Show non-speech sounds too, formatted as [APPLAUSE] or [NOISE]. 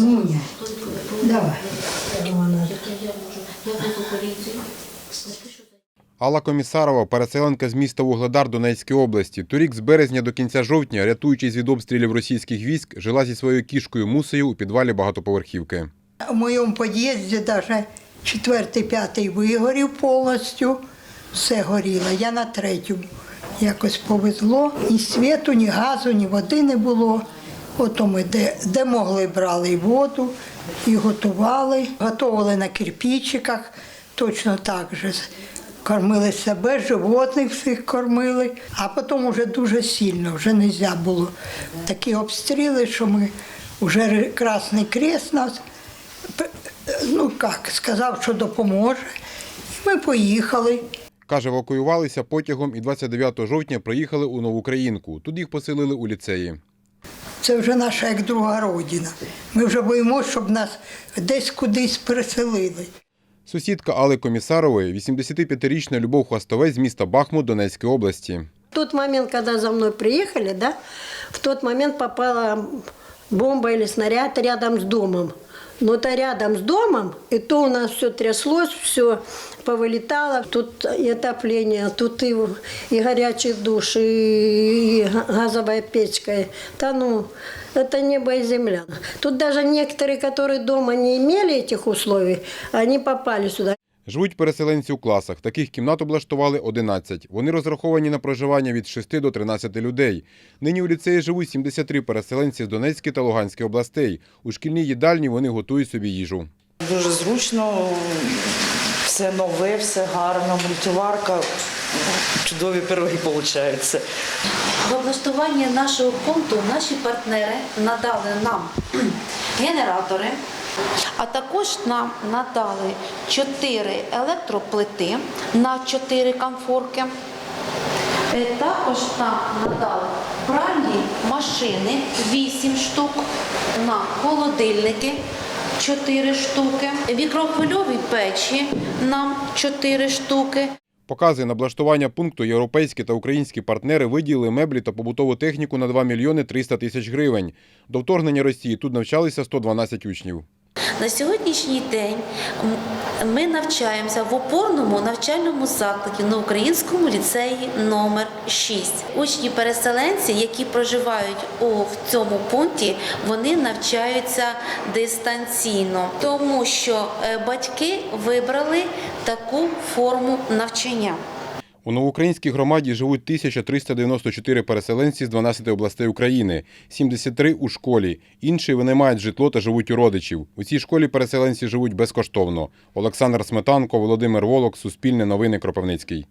Муня, давай. Алла Комісарова, переселенка з міста Вугледар Донецької області. Торік з березня до кінця жовтня, рятуючись від обстрілів російських військ, жила зі своєю кішкою Мусею у підвалі багатоповерхівки. В моєму під'їзді навіть четвертий, п'ятий вигорів повністю. Все горіло. Я на третьому. Якось повезло. Ні світу, ні газу, ні води не було. Ото ми де, де могли брали і воду, і готували. Готували на кирпичиках, точно так же. Кормили себе, животних всіх кормили, а потім вже дуже сильно, вже не можна було. Такі обстріли, що ми вже Красний Крест нас ну як, сказав, що допоможе. І ми поїхали. Каже, евакуювалися потягом і 29 жовтня приїхали у Новоукраїнку. Тут їх поселили у ліцеї. Це вже наша як друга родина. Ми вже боїмося, щоб нас десь кудись переселили. Сусідка Алли Комісарової, 85-річна Любов Хвастовець з міста Бахмут Донецької області. В тот момент, когда за мной приехали, да, в тот момент попала бомба или снаряд рядом с домом. Но это рядом с домом, и то у нас все тряслось, все повылетало. Тут и отопление, тут и, и горячий душ, и, и га- газовая печка. Да ну, это небо и земля. Тут даже некоторые, которые дома не имели этих условий, они попали сюда. Живуть переселенці у класах. Таких кімнат облаштували 11. Вони розраховані на проживання від 6 до 13 людей. Нині у ліцеї живуть 73 переселенці з Донецької та Луганської областей. У шкільній їдальні вони готують собі їжу. Дуже зручно, все нове, все гарно, мультиварка, чудові пироги получаються. В облаштуванні нашого пункту наші партнери надали нам [CLEARS THROAT] генератори, а також нам надали 4 електроплити на 4 комфорки. Е, Також нам надали пральні машини 8 штук, на холодильники 4 штуки, мікрохвильові печі нам 4 штуки. Покази на облаштування пункту європейські та українські партнери виділили меблі та побутову техніку на 2 мільйони 300 тисяч гривень. До вторгнення Росії тут навчалися 112 учнів. На сьогоднішній день ми навчаємося в опорному навчальному закладі на українському ліцеї номер 6. Учні-переселенці, які проживають у цьому пункті, вони навчаються дистанційно, тому що е, батьки вибрали таку форму навчання. У новоукраїнській громаді живуть 1394 переселенці з 12 областей України, 73 у школі. Інші вони мають житло та живуть у родичів. У цій школі переселенці живуть безкоштовно. Олександр Сметанко, Володимир Волок, Суспільне новини Кропивницький.